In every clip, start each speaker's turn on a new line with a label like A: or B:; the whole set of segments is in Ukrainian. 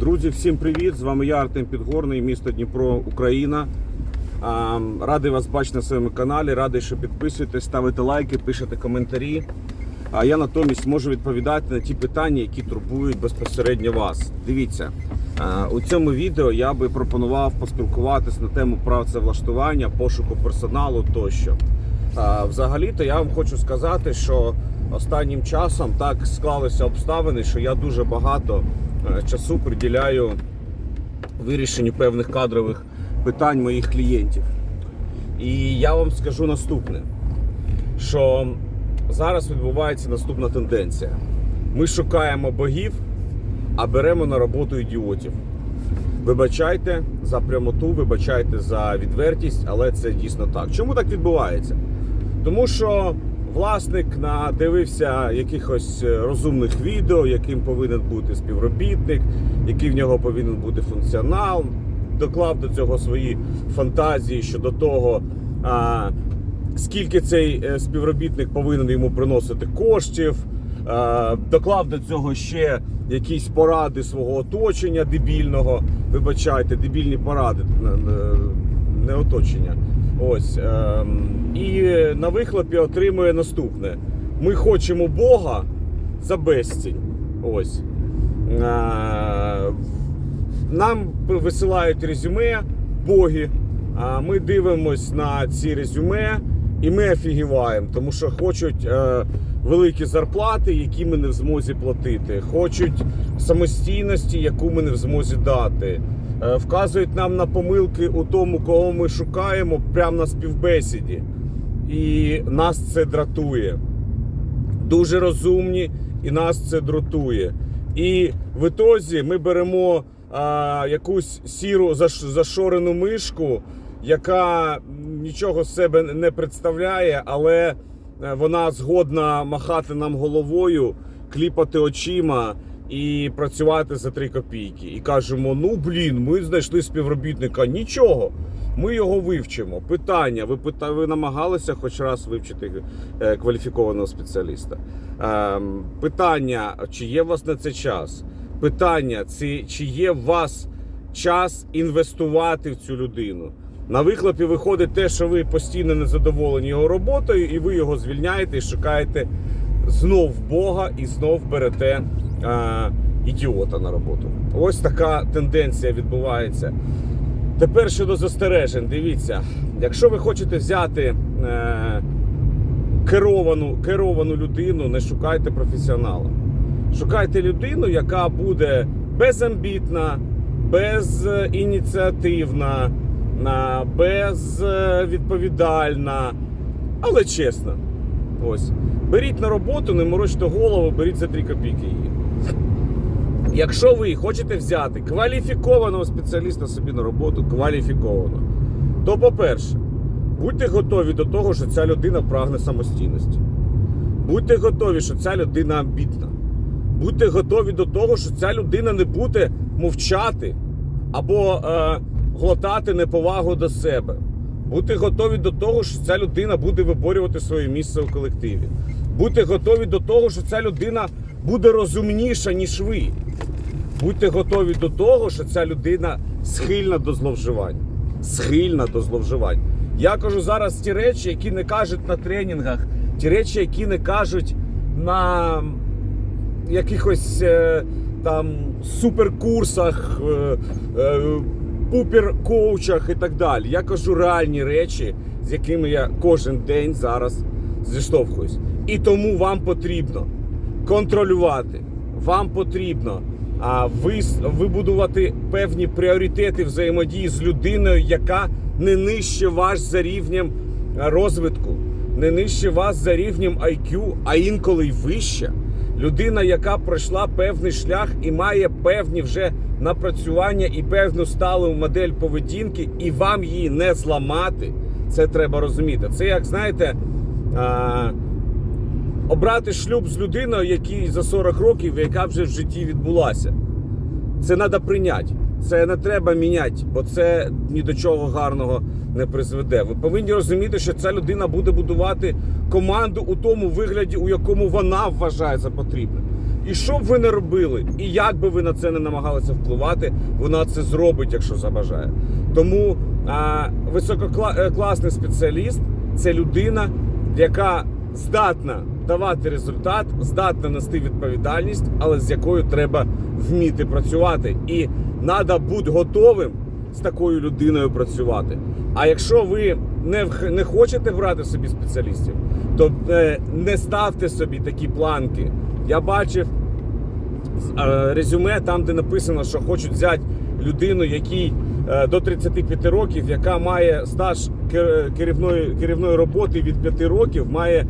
A: Друзі, всім привіт! З вами я Артем Підгорний, місто Дніпро, Україна. Радий вас бачити на своєму каналі. Радий, що підписуєтесь, ставите лайки, пишете коментарі. А я натомість можу відповідати на ті питання, які турбують безпосередньо вас. Дивіться, у цьому відео я би пропонував поспілкуватись на тему працевлаштування, пошуку персоналу тощо. Взагалі-то я вам хочу сказати, що останнім часом так склалися обставини, що я дуже багато часу приділяю вирішенню певних кадрових питань моїх клієнтів. І я вам скажу наступне: що зараз відбувається наступна тенденція. Ми шукаємо богів, а беремо на роботу ідіотів. Вибачайте за прямоту, вибачайте за відвертість, але це дійсно так. Чому так відбувається? Тому що власник надивився якихось е, розумних відео, яким повинен бути співробітник, який в нього повинен бути функціонал, доклав до цього свої фантазії щодо того, а, скільки цей е, співробітник повинен йому приносити коштів. Доклав до цього ще якісь поради свого оточення дебільного. Вибачайте, дебільні поради, не оточення. Ось. ем, І на вихлопі отримує наступне: ми хочемо Бога за безцінь. Ось. Е, Нам висилають резюме боги. Ми дивимось на ці резюме і ми офігіваємо, тому що хочуть е, великі зарплати, які ми не в змозі платити. Хочуть самостійності, яку ми не в змозі дати. Е, вказують нам на помилки у тому, кого ми шукаємо, прямо на співбесіді. І нас це дратує дуже розумні, і нас це дратує. І в ітозі ми беремо а, якусь сіру зашорену мишку, яка нічого з себе не представляє, але е, вона згодна махати нам головою, кліпати очима і працювати за 3 копійки. І кажемо: ну блін, ми знайшли співробітника. Нічого. Ми його вивчимо. Питання: ви пита... ви намагалися хоч раз вивчити е, кваліфікованого спеціаліста? Ем, питання: чи є у вас на це час? Питання: чи, чи є у вас час інвестувати в цю людину? На вихлопі виходить те, що ви постійно незадоволені його роботою, і ви його звільняєте і шукаєте знов Бога і знов берете ідіота на роботу. Ось така тенденція відбувається. Тепер щодо застережень, дивіться, якщо ви хочете взяти е, керовану, керовану людину, не шукайте професіонала. Шукайте людину, яка буде безамбітна, безініціативна, на- безвідповідальна, але чесна. Ось. Беріть на роботу, не морочте голову, беріть за 3 копійки її. Якщо ви хочете взяти кваліфікованого спеціаліста собі на роботу, кваліфікованого, то, по-перше, будьте готові до того, що ця людина прагне самостійності. Будьте готові, що ця людина амбітна. Будьте готові до того, що ця людина не буде мовчати або е, глотати неповагу до себе. Будьте готові до того, що ця людина буде виборювати своє місце у колективі. Будьте готові до того, що ця людина буде розумніша, ніж ви. Будьте готові до того, що ця людина схильна до зловживань. Схильна до зловживань. Я кажу зараз ті речі, які не кажуть на тренінгах, ті речі, які не кажуть на якихось е, там суперкурсах, е, е, пупер-коучах і так далі. Я кажу реальні речі, з якими я кожен день зараз зіштовхуюсь. І тому вам потрібно контролювати. Вам потрібно вибудувати певні пріоритети взаємодії з людиною, яка не нижче вас за рівнем розвитку, не нижче вас за рівнем IQ, а інколи й вище. Людина, яка пройшла певний шлях і має певні вже напрацювання і певну сталу модель поведінки, і вам її не зламати. Це треба розуміти. Це як знаєте. Обрати шлюб з людиною, якій за 40 років, яка вже в житті відбулася. Це треба прийняти. Це не треба міняти, бо це ні до чого гарного не призведе. Ви повинні розуміти, що ця людина буде будувати команду у тому вигляді, у якому вона вважає за потрібне. І що б ви не робили, і як би ви на це не намагалися впливати, вона це зробить, якщо забажає. Тому а, висококласний спеціаліст це людина, яка здатна давати результат, здатна нести відповідальність, але з якою треба вміти працювати. І треба бути готовим з такою людиною працювати. А якщо ви не, не хочете брати собі спеціалістів, то е, не ставте собі такі планки. Я бачив е, резюме там, де написано, що хочуть взяти людину, якій е, до 35 років, яка має стаж керівної, керівної роботи від 5 років, має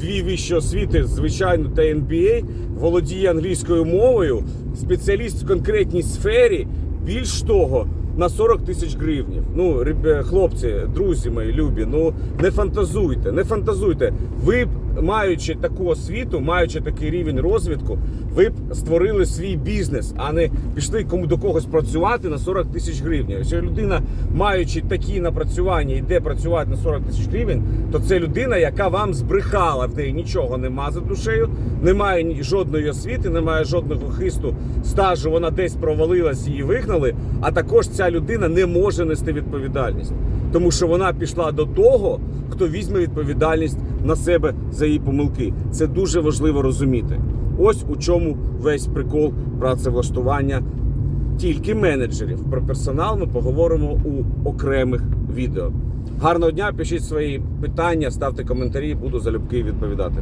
A: дві вищі освіти, звичайно, та MBA, володіє англійською мовою, спеціаліст в конкретній сфері. Більш того, на 40 тисяч гривнів. Ну, хлопці, друзі мої любі, ну не фантазуйте, не фантазуйте. Ви маючи таку освіту, маючи такий рівень розвитку, ви б створили свій бізнес, а не пішли кому до когось працювати на 40 тисяч гривень. Якщо людина, маючи такі напрацювання, йде працювати на 40 тисяч гривень, то це людина, яка вам збрехала. В неї нічого нема за душею, немає жодної освіти, немає жодного хисту стажу. Вона десь провалилась, її вигнали. А також ця людина не може нести відповідальність, тому що вона пішла до того, хто візьме відповідальність на себе за її помилки. Це дуже важливо розуміти. Ось у чому весь прикол працевлаштування тільки менеджерів. Про персонал ми поговоримо у окремих відео. Гарного дня, пишіть свої питання, ставте коментарі, буду залюбки відповідати.